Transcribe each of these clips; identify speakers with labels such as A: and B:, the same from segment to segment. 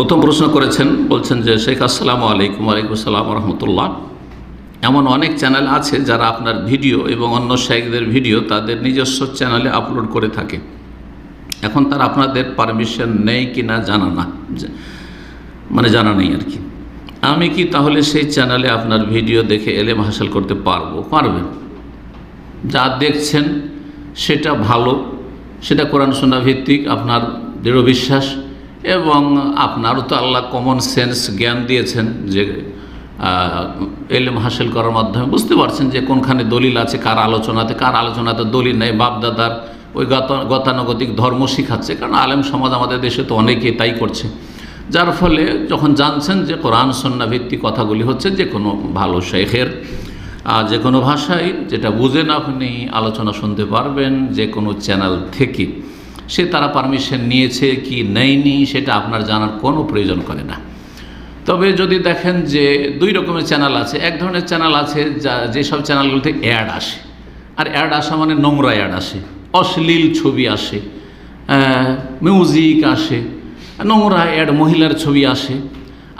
A: প্রথম প্রশ্ন করেছেন, বলছেন যে, শেখ, আসসালামু আলাইকুম আলাইকুম আসসালাম রহমতুল্লাহ এমন অনেক চ্যানেল আছে যারা আপনার ভিডিও এবং অন্য শেখদের ভিডিও তাদের নিজস্ব চ্যানেলে আপলোড করে থাকে। এখন তার আপনাদের পারমিশন নেই কি না জানা না মানে জানা নেই আর কি। আমি কি তাহলে সেই চ্যানেলে আপনার ভিডিও দেখে এলেম হাসিল করতে পারব? পারবেন। যা দেখছেন সেটা ভালো, সেটা কোরআন শোনা ভিত্তিক, আপনার দৃঢ় বিশ্বাস এবং আপনারও তো আল্লাহ কমন সেন্স জ্ঞান দিয়েছেন যে এলেম হাসিল করার মাধ্যমে। বুঝতে পারছেন যে কোনখানে দলিল আছে, কার আলোচনাতে কার আলোচনাতে দলিল নেই, বাপদাদার ওই গতা- গতানুগতিক ধর্ম শিখাচ্ছে। কারণ আলেম সমাজ আমাদের দেশে তো অনেকেই তাই করছে। যার ফলে যখন জানছেন যে কোরআন সন্না ভিত্তিক কথাগুলি হচ্ছে যে কোনো ভালো শেখের আর যে কোনো ভাষায়, যেটা বুঝেন আপনি, আলোচনা শুনতে পারবেন যে কোনো চ্যানেল থেকে। সে তারা পারমিশন নিয়েছে কি নেয়নি, সেটা আপনার জানার কোনো প্রয়োজন করে না। তবে যদি দেখেন যে দুই রকমের চ্যানেল আছে, এক ধরনের চ্যানেল আছে যা যেসব চ্যানেলগুলোতে অ্যাড আসে। আর অ্যাড আসা মানে নোংরা অ্যাড আসে, অশ্লীল ছবি আসে মিউজিক আসে, নোংরা অ্যাড মহিলার ছবি আসে।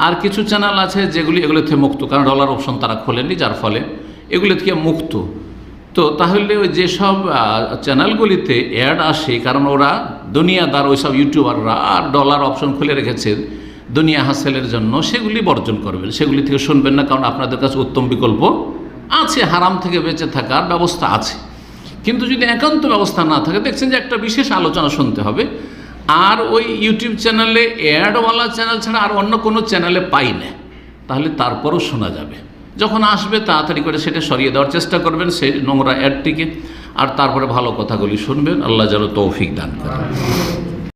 A: আর কিছু চ্যানেল আছে যেগুলি এগুলো থেকে মুক্ত, কারণ ডলার অপশন তারা খোলেনি যার ফলে এগুলি থেকে মুক্ত। তো তাহলে ওই যেসব চ্যানেলগুলিতে অ্যাড আসে, কারণ ওরা দুনিয়াদার ওইসব ইউটিউবাররা আর ডলার অপশন খুলে রেখেছে দুনিয়া হাসেলের জন্য, সেগুলি বর্জন করবেন। সেগুলি থেকে শুনবেন না, কারণ আপনাদের কাছে উত্তম বিকল্প আছে, হারাম থেকে বেঁচে থাকার ব্যবস্থা আছে। কিন্তু যদি একান্ত ব্যবস্থা না থাকে, দেখছেন যে একটা বিশেষ আলোচনা শুনতে হবে। আর ওই ইউটিউব চ্যানেলে অ্যাডওয়ালা চ্যানেল ছাড়া আর অন্য কোনো চ্যানেলে পাই না। তাহলে তারপরও শোনা যাবে। যখন আসবে, তাড়াতাড়ি করে সেটা সরিয়ে দেওয়ার চেষ্টা করবেন সেই নোংরা অ্যাডটিকে। আর তারপরে ভালো কথাগুলি শুনবেন। আল্লাহ যেন তৌফিক দান করেন।